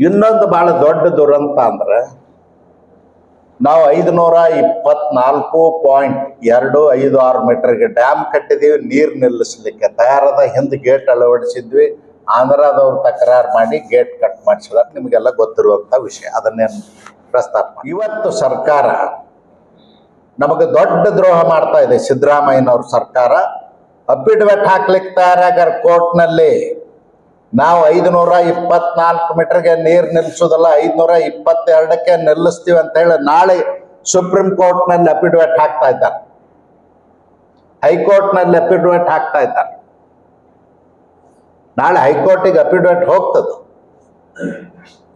ಇನ್ನೊಂದು ಬಹಳ ದೊಡ್ಡ ದುರಂತ ಅಂದ್ರೆ ನಾವು ಐದುನೂರ ಇಪ್ಪತ್ನಾಲ್ಕು ಪಾಯಿಂಟ್ ಎರಡು ಐದು ಆರು ಮೀಟರ್ಗೆ ಡ್ಯಾಮ್ ಕಟ್ಟಿದೀವಿ, ನೀರು ನಿಲ್ಲಿಸಲಿಕ್ಕೆ ತಯಾರದ ಹಿಂದೆ ಗೇಟ್ ಅಳವಡಿಸಿದ್ವಿ. ಆಂಧ್ರದವ್ರು ತಕರಾರು ಮಾಡಿ ಗೇಟ್ ಕಟ್ ಮಾಡಿಸಿದಾರೆ. ನಿಮಗೆಲ್ಲ ಗೊತ್ತಿರುವಂಥ ವಿಷಯ. ಅದನ್ನೇನು ಪ್ರಸ್ತಾಪ. ಇವತ್ತು ಸರ್ಕಾರ ನಮಗೆ ದೊಡ್ಡ ದ್ರೋಹ ಮಾಡ್ತಾ ಇದೆ. ಸಿದ್ದರಾಮಯ್ಯನವ್ರ ಸರ್ಕಾರ. ಅಪ್ಪಿಡ್ವೆಟ್ ಹಾಕ್ಲಿಕ್ಕೆ ತಯಾರಾಗಾರ ಕೋರ್ಟ್ನಲ್ಲಿ. ನಾವು ಐದುನೂರ ಇಪ್ಪತ್ನಾಲ್ಕು ಮೀಟರ್ಗೆ ನೀರು ನಿಲ್ಲಿಸೋದಲ್ಲ ಐದುನೂರ ಇಪ್ಪತ್ತೆರಡಕ್ಕೆ ನಿಲ್ಲಿಸ್ತೀವಿ ಅಂತ ಹೇಳಿ ನಾಳೆ ಸುಪ್ರೀಂ ಕೋರ್ಟ್ನಲ್ಲಿ ಅಫಿಡವಿಟ್ ಹಾಕ್ತಾ ಇದ್ದಾರೆ. ಹೈಕೋರ್ಟ್ನಲ್ಲಿ ಅಫಿಡವಿಟ್ ಹಾಕ್ತಾ ಇದ್ದಾರೆ. ನಾಳೆ ಹೈಕೋರ್ಟಿಗೆ ಅಪಿಡ್ವೆಟ್ ಹೋಗ್ತದ.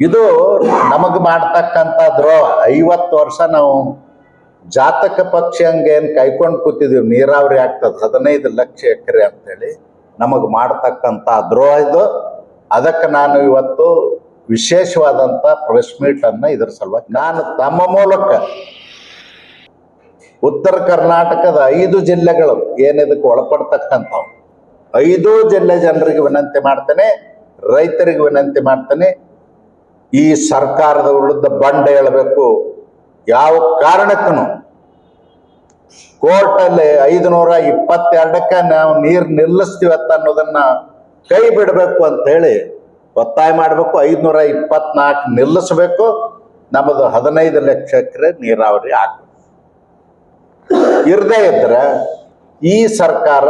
ಇದು ನಮಗೆ ಮಾಡ್ತಕ್ಕಂಥ ದ್ರೋಹ. ಐವತ್ತು ವರ್ಷ ನಾವು ಜಾತಕ ಪಕ್ಷಿ ಹಂಗೇನು ಕೈಕೊಂಡು ಕೂತಿದೀವಿ, ನೀರಾವರಿ ಆಗ್ತದೆ. ಹದಿನೈದು ಲಕ್ಷ ಎಕರೆ ಅಂತೇಳಿ ನಮಗೆ ಮಾಡ್ತಕ್ಕಂಥ ದ್ರೋಹ ಇದು. ಅದಕ್ಕೆ ನಾನು ಇವತ್ತು ವಿಶೇಷವಾದಂಥ ಪ್ರೆಸ್ ಮೀಟನ್ನು ಇದ್ರ ಸಲುವಾಗಿ ನಾನು ತಮ್ಮ ಮೂಲಕ ಉತ್ತರ ಕರ್ನಾಟಕದ ಐದು ಜಿಲ್ಲೆಗಳು ಏನಿದಕ್ಕೆ ಒಳಪಡ್ತಕ್ಕಂಥವು. ಐದು ಜಿಲ್ಲೆ ಜನರಿಗೆ ವಿನಂತಿ ಮಾಡ್ತೇನೆ, ರೈತರಿಗೆ ವಿನಂತಿ ಮಾಡ್ತೇನೆ. ಈ ಸರ್ಕಾರದ ವಿರುದ್ಧ ಬಂಡ ಹೇಳಬೇಕು. ಯಾವ ಕಾರಣಕ್ಕೂ ಕೋರ್ಟಲ್ಲಿ ಐದುನೂರ ಇಪ್ಪತ್ತೆರಡಕ್ಕೆ ನಾವು ನೀರು ನಿಲ್ಲಿಸ್ತೀವತ್ತ ಅನ್ನೋದನ್ನ ಕೈ ಬಿಡಬೇಕು ಅಂತ ಹೇಳಿ ಒತ್ತಾಯ ಮಾಡಬೇಕು. ಐದುನೂರ ಇಪ್ಪತ್ನಾಲ್ಕು ನಿಲ್ಲಿಸಬೇಕು. ನಮ್ಮದು ಹದಿನೈದು ಲಕ್ಷ ಎಕರೆ ನೀರಾವರಿ ಆಗ್ಬೇಕು. ಇರದೇ ಇದ್ರೆ ಈ ಸರ್ಕಾರ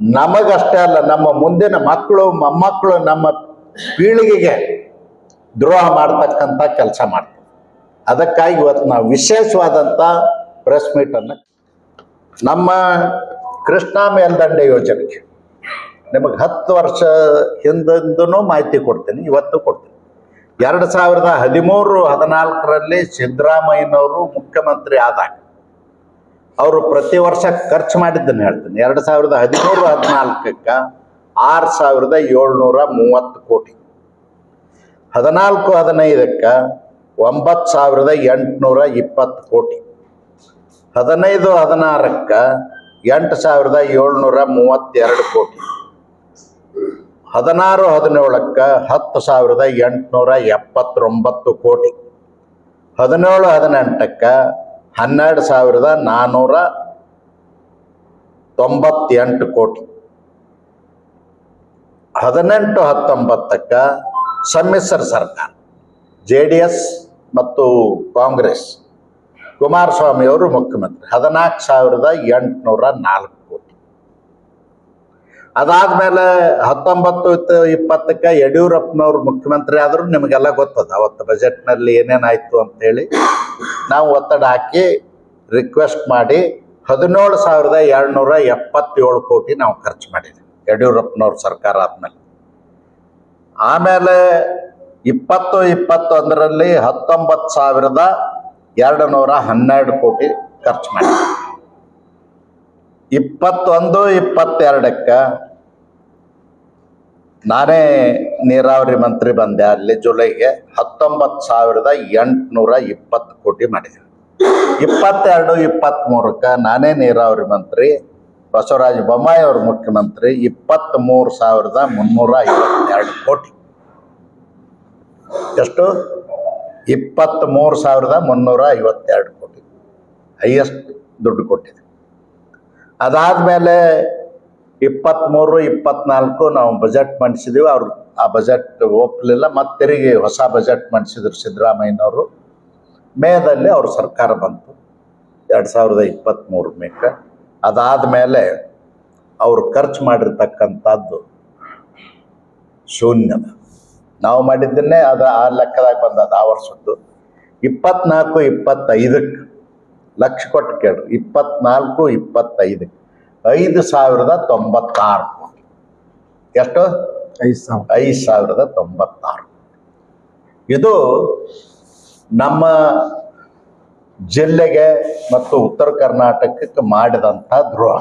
ನಮಗಷ್ಟೇ ಅಲ್ಲ, ನಮ್ಮ ಮುಂದಿನ ಮಕ್ಕಳು, ಮೊಮ್ಮಕ್ಕಳು ನಮ್ಮ ಪೀಳಿಗೆಗೆ ದ್ರೋಹ ಮಾಡ್ತಕ್ಕಂಥ ಕೆಲಸ ಮಾಡ್ತಾರೆ. ಅದಕ್ಕಾಗಿ ಇವತ್ತು ನಾವು ವಿಶೇಷವಾದಂಥ ಪ್ರೆಸ್ ಮೀಟನ್ನು ನಮ್ಮ ಕೃಷ್ಣಾ ಮೇಲ್ದಂಡೆ ಯೋಜನೆಗೆ ನಿಮಗೆ ಹತ್ತು ವರ್ಷ ಹಿಂದಿಂದನೂ ಮಾಹಿತಿ ಕೊಡ್ತೀನಿ, ಇವತ್ತು ಕೊಡ್ತೀನಿ. ಎರಡು ಸಾವಿರದ ಹದಿಮೂರು ಹದಿನಾಲ್ಕರಲ್ಲಿ ಸಿದ್ದರಾಮಯ್ಯನವರು ಮುಖ್ಯಮಂತ್ರಿ ಆದಾಗ ಅವರು ಪ್ರತಿ ವರ್ಷ ಖರ್ಚು ಮಾಡಿದ್ದನ್ನು ಹೇಳ್ತೀನಿ. ಎರಡು ಸಾವಿರದ ಹದಿಮೂರು ಹದಿನಾಲ್ಕಕ್ಕೆ ಆರು ಸಾವಿರದ ಏಳ್ನೂರ ಮೂವತ್ತು ಕೋಟಿ. ಹದಿನಾಲ್ಕು ಹದಿನೈದಕ್ಕೆ ಒಂಬತ್ತು ಸಾವಿರದ ಎಂಟುನೂರ ಇಪ್ಪತ್ತು ಕೋಟಿ. ಹದಿನೈದು ಹದಿನಾರಕ್ಕೆ ಎಂಟು ಸಾವಿರದ ಏಳ್ನೂರ ಮೂವತ್ತೆರಡು ಕೋಟಿ. ಹದಿನಾರು ಹದಿನೇಳಕ್ಕೆ ಹತ್ತು ಸಾವಿರದ ಎಂಟುನೂರ ಎಪ್ಪತ್ತೊಂಬತ್ತು ಕೋಟಿ. ಹದಿನೇಳು ಹದಿನೆಂಟಕ್ಕೆ ಹನ್ನೆರಡು ಸಾವಿರದ ನಾನ್ನೂರ ತೊಂಬತ್ತೆಂಟು ಕೋಟಿ. ಹದಿನೆಂಟು ಹತ್ತೊಂಬತ್ತಕ್ಕೆ ಸಮ್ಮಿಶ್ರ ಸರ್ಕಾರ, ಜೆ ಡಿ ಎಸ್ ಮತ್ತು ಕಾಂಗ್ರೆಸ್. ಕುಮಾರಸ್ವಾಮಿಯವರು ಮುಖ್ಯಮಂತ್ರಿ. ಹದಿನಾಲ್ಕು ಸಾವಿರದ ಎಂಟುನೂರ ನಾಲ್ಕು. ಅದಾದ್ಮೇಲೆ ಹತ್ತೊಂಬತ್ತು ಇಪ್ಪತ್ತಕ್ಕೆ ಯಡಿಯೂರಪ್ಪನವ್ರು ಮುಖ್ಯಮಂತ್ರಿ ಆದರೂ ನಿಮಗೆಲ್ಲ ಗೊತ್ತದ, ಅವತ್ತು ಬಜೆಟ್ನಲ್ಲಿ ಏನೇನಾಯ್ತು ಅಂತೇಳಿ. ನಾವು ಒತ್ತಡ ಹಾಕಿ ರಿಕ್ವೆಸ್ಟ್ ಮಾಡಿ ಹದಿನೇಳು ಸಾವಿರದ ಏಳ್ನೂರ ಎಪ್ಪತ್ತೇಳು ಕೋಟಿ ನಾವು ಖರ್ಚು ಮಾಡಿದ್ವಿ, ಯಡಿಯೂರಪ್ಪನವ್ರ ಸರ್ಕಾರ ಆದ್ಮೇಲೆ. ಆಮೇಲೆ ಇಪ್ಪತ್ತು, ಇಪ್ಪತ್ತೊಂದರಲ್ಲಿ ಹತ್ತೊಂಬತ್ತು ಸಾವಿರದ ಎರಡು ನೂರ ಹನ್ನೆರಡು ಕೋಟಿ ಖರ್ಚು ಮಾಡಿ ಇಪ್ಪತ್ತೊಂದು, ಇಪ್ಪತ್ತೆರಡಕ್ಕೆ ನಾನೇ ನೀರಾವರಿ ಮಂತ್ರಿ ಬಂದೆ. ಅಲ್ಲಿ ಜುಲೈಗೆ ಹತ್ತೊಂಬತ್ತು ಸಾವಿರದ ಎಂಟುನೂರ ಇಪ್ಪತ್ತು ಕೋಟಿ ಮಾಡಿದೆ. ಇಪ್ಪತ್ತೆರಡು ಇಪ್ಪತ್ತ್ಮೂರಕ್ಕೆ ನಾನೇ ನೀರಾವರಿ ಮಂತ್ರಿ. ಬಸವರಾಜ ಬೊಮ್ಮಾಯಿ ಅವರು ಮುಖ್ಯಮಂತ್ರಿ. ಇಪ್ಪತ್ತ್ಮೂರು ಸಾವಿರದ ಮುನ್ನೂರ ಐವತ್ತೆರಡು ಕೋಟಿ. ಎಷ್ಟು? ಇಪ್ಪತ್ತ್ಮೂರು ಸಾವಿರದ ಮುನ್ನೂರ ಐವತ್ತೆರಡು ಕೋಟಿ. ಹೈಯೆಸ್ಟ್ ದುಡ್ಡು ಕೊಟ್ಟಿದೆ. ಅದಾದಮೇಲೆ ಇಪ್ಪತ್ತ್ಮೂರು ಇಪ್ಪತ್ನಾಲ್ಕು ನಾವು ಬಜೆಟ್ ಮಂಡಿಸಿದ್ದೀವಿ ಅವ್ರು ಆ ಬಜೆಟ್ ಒಪ್ಪಲಿಲ್ಲ ಮತ್ತೆ ತಿರುಗಿ ಹೊಸ ಬಜೆಟ್ ಮಂಡಿಸಿದ್ರು ಸಿದ್ದರಾಮಯ್ಯನವರು. ಮೇದಲ್ಲಿ ಅವ್ರ ಸರ್ಕಾರ ಬಂತು. ಎರಡು ಸಾವಿರದ ಇಪ್ಪತ್ತ್ಮೂರು ಮೇಕ. ಅದಾದಮೇಲೆ ಅವರು ಖರ್ಚು ಮಾಡಿರ್ತಕ್ಕಂಥದ್ದು ಶೂನ್ಯದ. ನಾವು ಮಾಡಿದ್ದನ್ನೇ ಅದು ಆ ಲೆಕ್ಕದಾಗ ಬಂದದ ಆ ವರ್ಷದ್ದು. ಇಪ್ಪತ್ನಾಲ್ಕು ಇಪ್ಪತ್ತೈದಕ್ಕೆ ಲಕ್ಷ ಕೊಟ್ಟು ಕೇಳ್ರಿ. ಇಪ್ಪತ್ನಾಲ್ಕು ಇಪ್ಪತ್ತೈದು. ಐದು ಸಾವಿರದ ತೊಂಬತ್ತಾರು ಕೋಟಿ. ಎಷ್ಟು? ಐದು ಸಾವಿರ. ಐದು ಸಾವಿರದ ತೊಂಬತ್ತಾರು. ಇದು ನಮ್ಮ ಜಿಲ್ಲೆಗೆ ಮತ್ತು ಉತ್ತರ ಕರ್ನಾಟಕಕ್ಕೆ ಮಾಡಿದಂಥ ದ್ರೋಹ